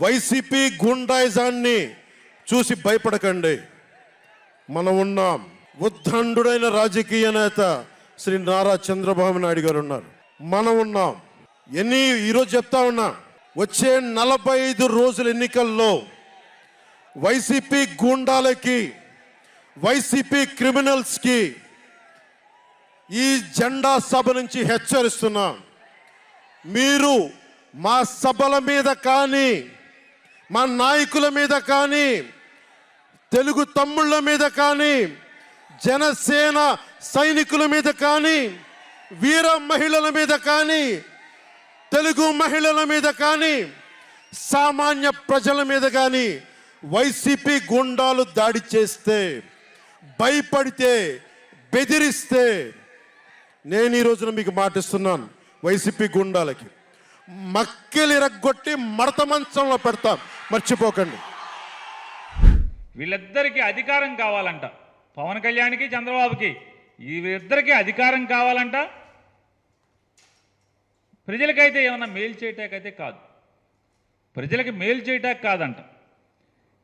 YCP గుండాయిజాన్ని చూసి భయపడకండి. మనం ఉన్నాం. ఉద్దండుడైన రాజకీయ నేత శ్రీ నారా చంద్రబాబు నాయుడు గారు ఉన్నారు. మనం ఉన్నాం. ఎన్ని ఈరోజు చెప్తా ఉన్నా వచ్చే నలభై ఐదు రోజుల ఎన్నికల్లో వైసీపీ గూండాలకి వైసీపీ క్రిమినల్స్కి ఈ జెండా సభ నుంచి హెచ్చరిస్తున్నాం. మీరు మా సభల మీద కానీ మా నాయకుల మీద కానీ తెలుగు తమ్ముళ్ళ మీద కానీ జనసేన సైనికుల మీద కానీ వీర మహిళల మీద కానీ తెలుగు మహిళల మీద కానీ సామాన్య ప్రజల మీద కానీ వైసీపీ గుండాలు దాడి చేస్తే భయపడితే బెదిరిస్తే నేను ఈ రోజున మీకు మాటిస్తున్నాను వైసీపీ గుండాలకి. మక్కెలు ఇరగ్గొట్టి మడత మంచంలో పెడతాం. మర్చిపోకండి. వీళ్ళిద్దరికీ అధికారం కావాలంట. పవన్ కళ్యాణ్కి చంద్రబాబుకి. వీరిద్దరికీ అధికారం కావాలంట. ప్రజలకైతే ఏమన్నా మేలు చేయటాకైతే కాదు. ప్రజలకి మేలు చేయటానికి కాదంట.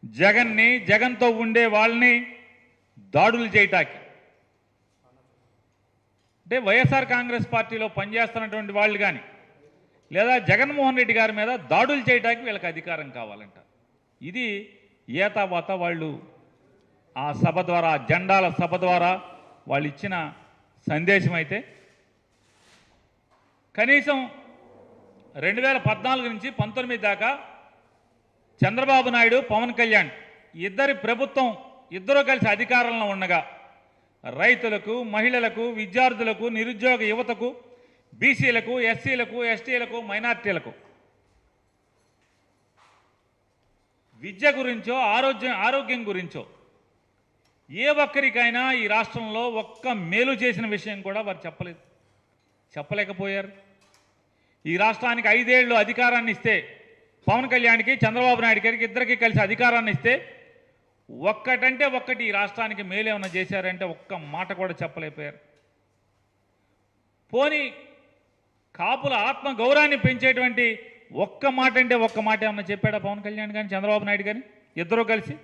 జగన్ని జగన్తో ఉండే వాళ్ళని దాడులు చేయటానికి. అంటే వైఎస్ఆర్ కాంగ్రెస్ పార్టీలో పనిచేస్తున్నటువంటి వాళ్ళు కానీ లేదా జగన్మోహన్ రెడ్డి గారి మీద దాడులు చేయడానికి వీళ్ళకి అధికారం కావాలంట. ఇది ఏతావాత వాళ్ళు ఆ సభ ద్వారా జెండాల సభ ద్వారా వాళ్ళు ఇచ్చిన సందేశం అయితే కనీసం రెండు వేల పద్నాలుగు నుంచి పంతొమ్మిది దాకా చంద్రబాబు నాయుడు పవన్ కళ్యాణ్ ఇద్దరి ప్రభుత్వం ఇద్దరు కలిసి అధికారంలో ఉండగా రైతులకు మహిళలకు విద్యార్థులకు నిరుద్యోగ యువతకు బీసీలకు ఎస్సీలకు ఎస్టీలకు మైనార్టీలకు. విద్య గురించో ఆరోగ్యం ఆరోగ్యం గురించో ఏ ఒక్కరికైనా ఈ రాష్ట్రంలో ఒక్క మేలు చేసిన విషయం కూడా వారు చెప్పలేదు చెప్పలేకపోయారు. ఈ రాష్ట్రానికి ఐదేళ్ళు అధికారాన్ని ఇస్తే పవన్ కళ్యాణ్కి చంద్రబాబు నాయుడు గారికి ఇద్దరికి కలిసి అధికారాన్ని ఇస్తే ఒక్కటంటే ఒక్కటి ఈ రాష్ట్రానికి మేలేమన్నా చేశారంటే ఒక్క మాట కూడా చెప్పలేకపోయారు. పోనీ కాపుల ఆత్మ గౌరవాన్ని పెంచేటువంటి ఒక్క మాట అంటే ఒక్క మాట ఏమన్నా చెప్పాడా పవన్ కళ్యాణ్ కానీ చంద్రబాబు నాయుడు కానీ ఇద్దరూ కలిసి?